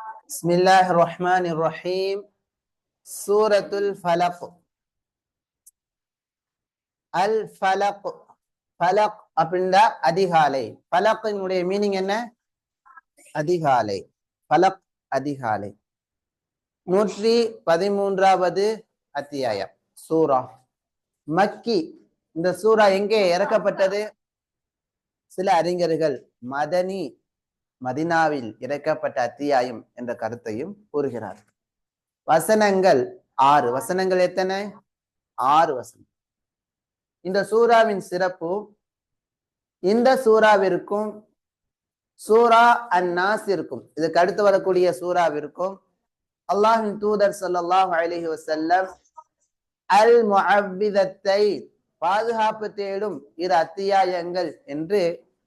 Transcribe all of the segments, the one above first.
பிஸ்மில்லாஹ் ரஹ்மான் ரஹீம் சூரத்துல் ஃபலக் அல் ஃபலக் ஃபலக் அப்படின்னா அதிகாலை. ஃபலக்கினுடைய மீனிங் என்ன? அதிகாலை. ஃபலக் அதிகாலை. நூற்றி பதிமூன்றாவது அத்தியாயம். சூரா. மக்கி. இந்த சூரா எங்கே இறக்கப்பட்டது? சில அறிஞர்கள். மதனி. மதினாவில் இறக்கப்பட்ட அத்தியாயம் என்ற கருத்தையும் கூறுகிறார். வசனங்கள் ஆறு. வசனங்கள் எத்தனை? ஆறு வசனம். இந்த சூறாவின் சிறப்பு இந்த சூறாவிற்கும் சூரா அந்நாஸ் இருக்கும் இதுக்கு அடுத்து வரக்கூடிய சூறாவிற்கும் அல்லாஹின் தூதர் ஸல்லல்லாஹு அலைஹி வசல்லம் அல் முஹவிதத்தை பாதுகாப்பு தேடும் இரு அத்தியாயங்கள் என்று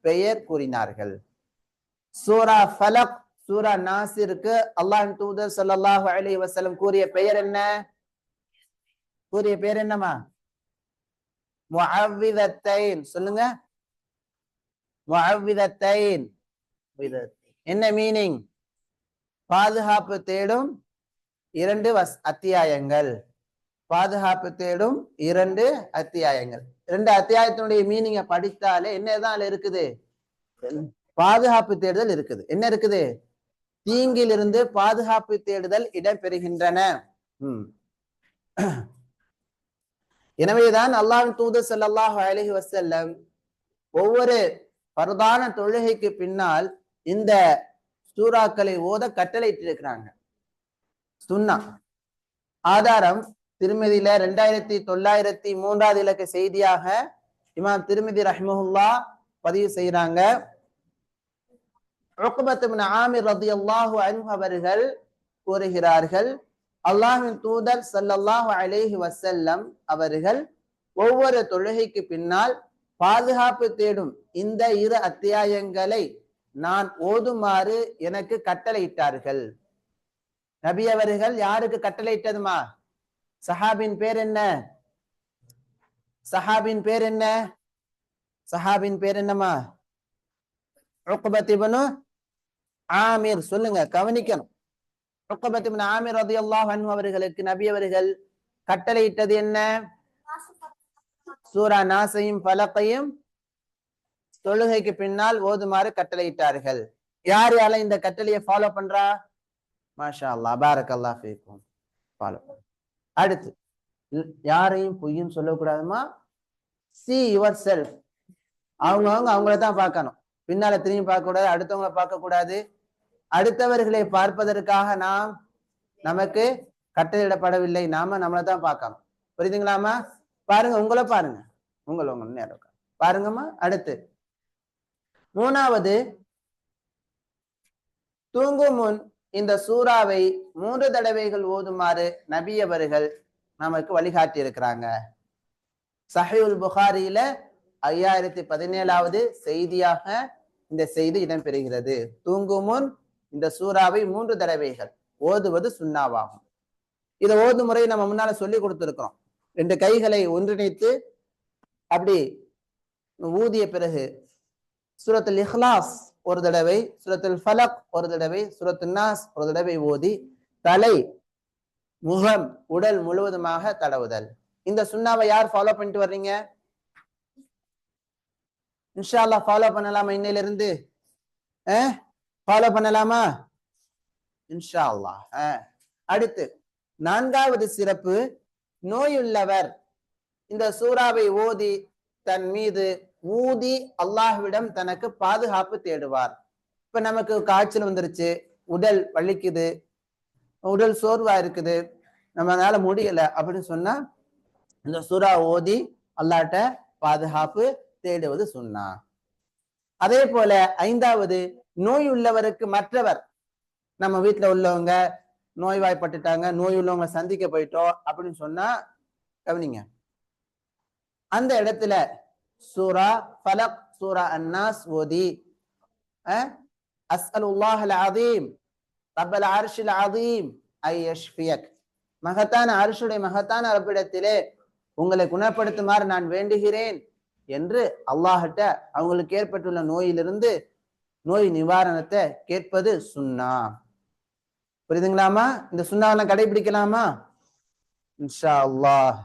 பெயர் கூறினார்கள். சூரா ஃபலக் சூரா நாசிற்கு அல்லாஹின் தூதர் சல்லாஹு அலி வசலம் கூறிய பெயர் என்ன? கூறிய பெயர் என்னமா முஹவிதத்தைன் சொல்லுங்க. முஅவ்விதத்தைன். என்ன மீனிங் பாதுகாப்பு தேடும் இரண்டு வஸ் அத்தியாயங்கள். பாதுகாப்பு தேடும் இரண்டு அத்தியாயங்கள். இரண்டு அத்தியாயத்தினுடைய மீனிங்க படித்தாலே என்னதான் அதுல இருக்குது? பாதுகாப்பு தேடுதல் இருக்குது. என்ன இருக்குது? தீங்கிலிருந்து பாதுகாப்பு தேடுதல் இடம்பெறுகின்றன. எனவேதான் அல்லாஹின் தூது செல்லல்லாஹ் அலஹி வசல்லம் ஒவ்வொரு பரதான தொழுகைக்கு பின்னால் இந்த சூறாக்களை ஓத கட்டளையிட்டிருக்கிறாங்க. சுன்னா ஆதாரம் திருமதியில ரெண்டாயிரத்தி தொள்ளாயிரத்தி மூன்றாவது இலக்க செய்தியாக இமாம் திருமதி ரஹ்மஹுல்லா பதிவு செய்யறாங்க ஆமிர் ரதி அல்லாஹு அன்ஹு அவர்கள் கூறுகிறார்கள் அல்லாஹின் தூதர் சல்லல்லாஹு அலேஹி வசல்லம் அவர்கள் ஒவ்வொரு தொழுகைக்கு பின்னால் பாதுகாப்பு தேடும் இந்த இரு அத்தியாயங்களை நான் ஓதுமாறு எனக்கு கட்டளையிட்டார்கள். நபி அவர்கள் யாருக்கு கட்டளையிட்டதுமா? சஹாபின் பேர் என்ன? சஹாபின் பேர் என்ன? சஹாபின் பேர் என்னமா உக்பத்திபனு ஆமீர் சொல்லுங்க கவனிக்கணும். ருக்கபத்தின் ஆமீர் அது அல்லாஹ் அவர்களுக்கு நபி அவர்கள் கட்டளையிட்டது என்ன? சூரா நாசையும் பலக்கையும் தொழுகைக்கு பின்னால் ஓதுமாறு கட்டளையிட்டார்கள். யார் யாரும் இந்த கட்டளையை ஃபாலோ பண்றா? மாஷா அல்லா பாரக் அல்லா ஃபீக்கும். ஃபாலோ அடுத்து யாரையும் பொய்யும் சொல்லக்கூடாதுமா? சி யுவர் செல்ஃப் அவங்கவுங்க அவங்கள தான் பார்க்கணும். பின்னால திரும்பி பார்க்க கூடாது அடுத்தவங்களை பார்க்க கூடாது அடுத்தவர்களை பார்ப்பதற்காக நாம் நமக்கு கட்டளையிடப்படவில்லை. நாம நம்மளை தான் பார்க்கணும். புரியுதுங்களாமா பாருங்க உங்களை பாருங்க. உங்களை உங்க நேரம் பாருங்கம்மா அடுத்து. மூணாவது தூங்கும் முன் இந்த சூறாவை மூன்று தடவைகள் ஓதுமாறு நபியவர்கள் நமக்கு வழிகாட்டி இருக்கிறாங்க சஹியுல் புகாரியில ஐயாயிரத்தி பதினேழாவது செய்தியாக இந்த செய்தி இடம்பெறுகிறது. தூங்கும் முன் இந்த சூறாவை மூன்று தடவைகள் ஓதுவது சுண்ணாவாகும். இதை ஓது முறை நம்ம முன்னால சொல்லி கொடுத்துருக்கிறோம். ரெண்டு கைகளை ஒன்றிணைத்து அப்படி ஊதிய பிறகு சுரத்தில் இஹ்லாஸ் ஒரு தடவை சுரத்தில் ஃபலக் ஒரு தடவை சுரத்து நாஸ் ஒரு தடவை ஓதி தலை முகம் உடல் முழுவதுமாக தடவுதல். இந்த சுண்ணாவை யார் ஃபாலோ பண்ணிட்டு வர்றீங்க? இன்ஷால்லா ஃபாலோ பண்ணலாமா இன்னையில இருந்து ஃபாலோ பண்ணலாமா? இன்ஷா அல்லா அடுத்து நான்காவது சிறப்பு நோயுள்ளவர். இந்த சூறாவை ஓதி தன் மீது ஊதி அல்லாஹ்விடம் தனக்கு பாதுகாப்பு தேடுவார். இப்ப நமக்கு காய்ச்சல் வந்துருச்சு உடல் வலிக்குது உடல் சோர்வா இருக்குது நம்மளால முடியல அப்படின்னு சொன்னா இந்த சூறா ஓதி அல்லாட்ட பாதுகாப்பு தேடுவது சொன்னா. அதே போல ஐந்தாவது நோய் உள்ளவருக்கு மற்றவர் நம்ம வீட்டுல உள்ளவங்க நோய்வாய்ப்பட்டுட்டாங்க நோய் உள்ளவங்க சந்திக்க போயிட்டோம் அப்படின்னு சொன்னா கவனிங்க. அந்த இடத்துல சூரா ஃபலக் சூரா அன்னாஸ் ஓதி அஸ்அலுல்லாஹ் அல்-அதீம் ரப்பல் அர்ஷில் அதீம் ஐ யஷ்ஃபியக். மகத்தான அரிசுடைய மகத்தான ரப்பிடத்திலே உங்களை குணப்படுத்துமாறு நான் வேண்டுகிறேன் என்று அல்லாஹிட்ட அவங்களுக்கு ஏற்பட்டுள்ள நோயிலிருந்து நோய் நிவாரணத்தை கேட்பது சுண்ணா. புரியுதுங்களாமா இந்த சுண்ணாவெல்லாம் கடைபிடிக்கலாமா? இன்ஷா அல்லாஹ்.